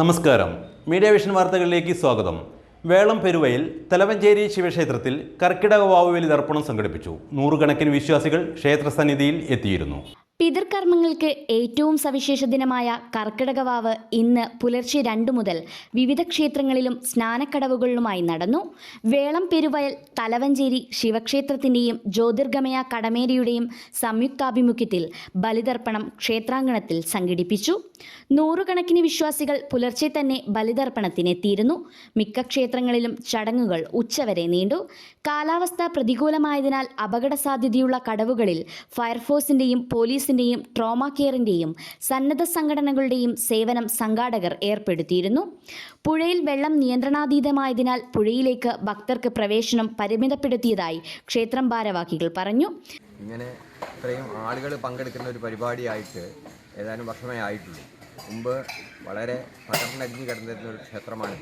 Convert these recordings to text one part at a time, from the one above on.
നമസ്കാരം. Media vision വാർത്തകളിലേക്ക് സ്വാഗതം. വേളം പെരുവയിൽ തലവഞ്ചേരി ശിവക്ഷേത്രത്തിൽ കർക്കിടക വാവുവലി തർപ്പണം സംഘടിപ്പിച്ചു. നൂറുകണക്കിന് വിശ്വാസികൾ ക്ഷേത്രസന്നിധിയിൽ എത്തിയിരുന്നു. പിതൃകർമ്മങ്ങൾക്ക് ഏറ്റവും സവിശേഷ ദിനമായ കർക്കിടകവാവ് ഇന്ന് പുലർച്ചെ രണ്ടു മുതൽ വിവിധ ക്ഷേത്രങ്ങളിലും സ്നാനക്കടവുകളിലുമായി നടന്നു. വേളം പെരുവയൽ തലവഞ്ചേരി ശിവക്ഷേത്രത്തിന്റെയും ജ്യോതിർഗമയ കടമേരിയുടെയും സംയുക്താഭിമുഖ്യത്തിൽ ബലിതർപ്പണം ക്ഷേത്രാങ്കണത്തിൽ സംഘടിപ്പിച്ചു. നൂറുകണക്കിന് വിശ്വാസികൾ പുലർച്ചെ തന്നെ ബലിതർപ്പണത്തിനെത്തിയിരുന്നു. മിക്ക ക്ഷേത്രങ്ങളിലും ചടങ്ങുകൾ ഉച്ചവരെ നീണ്ടു. കാലാവസ്ഥ പ്രതികൂലമായതിനാൽ അപകട സാധ്യതയുള്ള കടവുകളിൽ ഫയർഫോഴ്സിന്റെയും പോലീസിന്റെയും ട്രോമ കെയറിന്റെയും സന്നദ്ധ സംഘടനകളുടെയും സേവനം സംഘാടകർ ഏർപ്പെടുത്തിയിരുന്നു. പുഴയിൽ വെള്ളം നിയന്ത്രണാതീതമായതിനാൽ പുഴയിലേക്ക് ഭക്തർക്ക് പ്രവേശനം പരിമിതപ്പെടുത്തിയതായി ക്ഷേത്രം ഭാരവാഹികൾ പറഞ്ഞു. ഇങ്ങനെ ഇത്രയും ആളുകൾ പങ്കെടുക്കുന്ന ഒരു പരിപാടിയായിട്ട് ഏതാനും വർഷമേ ആയിട്ടുള്ളൂ. മുമ്പ് വളരെ പകർന്നടിഞ്ഞ് കിടന്നിരുന്ന ഒരു ക്ഷേത്രമാണ്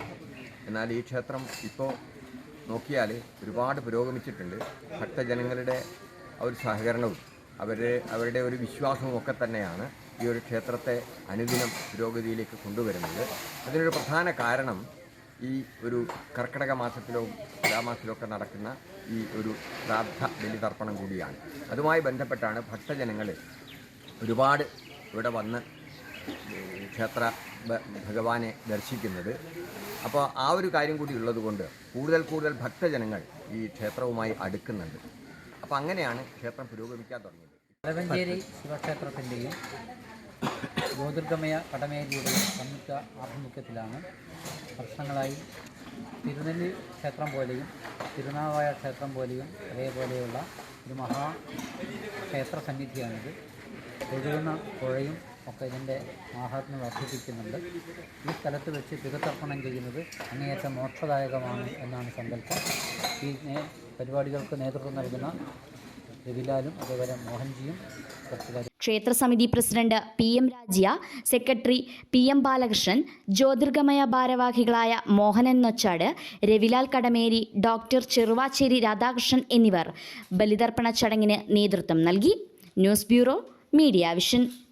എന്നാൽ ഈ ക്ഷേത്രം ഇപ്പോൾ നോക്കിയാൽ ഒരുപാട് പുരോഗമിച്ചിട്ടുണ്ട്. ഭക്തജനങ്ങളുടെ ആ ഒരു സഹകരണവും അവരുടെ അവരുടെ ഒരു വിശ്വാസവും ഒക്കെ തന്നെയാണ് ഈ ഒരു ക്ഷേത്രത്തെ അനുദിനം പുരോഗതിയിലേക്ക് കൊണ്ടുവരുന്നത്. അതിനൊരു പ്രധാന കാരണം ഈ ഒരു കർക്കിടക മാസത്തിലോ തുലാമാസത്തിലോ ഒക്കെ നടക്കുന്ന ഈ ഒരു ശ്രാദ്ധ ബലിതർപ്പണം കൂടിയാണ്. അതുമായി ബന്ധപ്പെട്ടാണ് ഭക്തജനങ്ങൾ ഒരുപാട് ഇവിടെ വന്ന് ക്ഷേത്ര ഭഗവാനെ ദർശിക്കുന്നത്. അപ്പോൾ ആ ഒരു കാര്യം കൂടി ഉള്ളതുകൊണ്ട് കൂടുതൽ കൂടുതൽ ഭക്തജനങ്ങൾ ഈ ക്ഷേത്രവുമായി അടുക്കുന്നുണ്ട്. അപ്പോൾ അങ്ങനെയാണ് ക്ഷേത്രം പുരോഗമിക്കാൻ തുടങ്ങിയത്. തലവഞ്ചേരി ശിവക്ഷേത്രത്തിന്റെയും ഗോതൃഗമയ കടമേരിയുടെയും സംയുക്ത ആഭിമുഖ്യത്തിലാണ് വർഷങ്ങളായി തിരുനെല്ലി ക്ഷേത്രം പോലെയും തിരുനാവായ ക്ഷേത്രം പോലെയും അതേപോലെയുള്ള ഒരു മഹാ ക്ഷേത്ര സന്നിധിയാണിത്. ഒഴുകുന്ന പുഴയും ഒക്കെ ഇതിന്റെ ആഹാരത്തിന് വർദ്ധിപ്പിക്കുന്നുണ്ട്. ഈ സ്ഥലത്ത് വെച്ച് പിതൃതർപ്പണം ചെയ്യുന്നത് അങ്ങേയറ്റം മോക്ഷദായകമാണ് എന്നാണ് സങ്കല്പം. ഈ പരിപാടികൾക്ക് നേതൃത്വം നൽകുന്ന രവിലാലും അതേപോലെ മോഹൻജിയും ക്ഷേത്രസമിതി president P M Rajiya secretary P M Balakrishnan Jyothirgamaya ഭാരവാഹികളായ മോഹനൻ നൊച്ചാട് രവിലാൽ കടമേരി ഡോക്ടർ ചെറുവാച്ചേരി രാധാകൃഷ്ണൻ എന്നിവർ ബലിതർപ്പണ ചടങ്ങിന് നേതൃത്വം നൽകി. News bureau media vision.